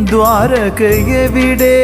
ദ്വാരകയെവിടെ